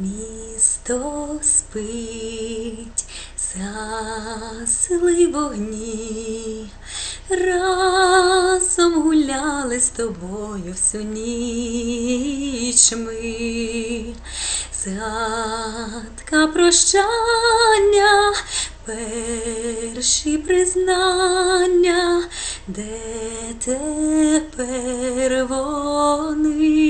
Місто спить, засли вогні, разом гуляли з тобою всю ніч ми. Згадка прощання, перші признання, де тепер вони?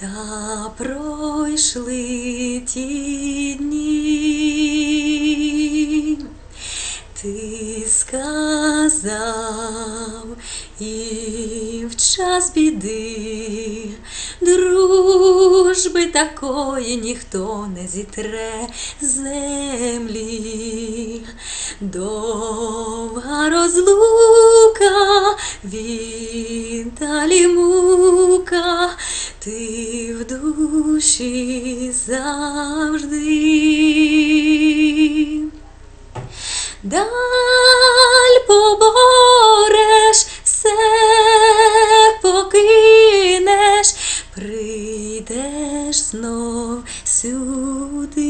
Та пройшли ті дні. Ти сказав і в час біди дружби такої ніхто не зітре землі. Довга розлука, віддалі мука, ти в душі завжди. Даль побореш, все покинеш, прийдеш знов сюди.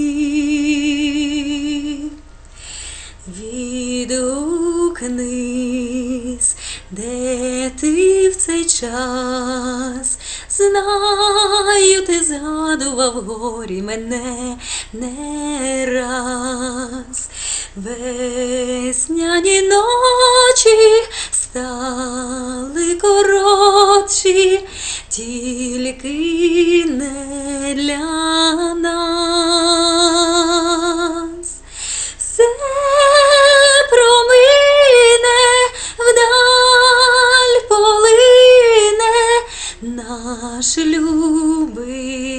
Відгукнись, де ти в цей час, знаю, ти згадував горі мене не раз. Весняні ночі стали коротші, тільки не для наш любий.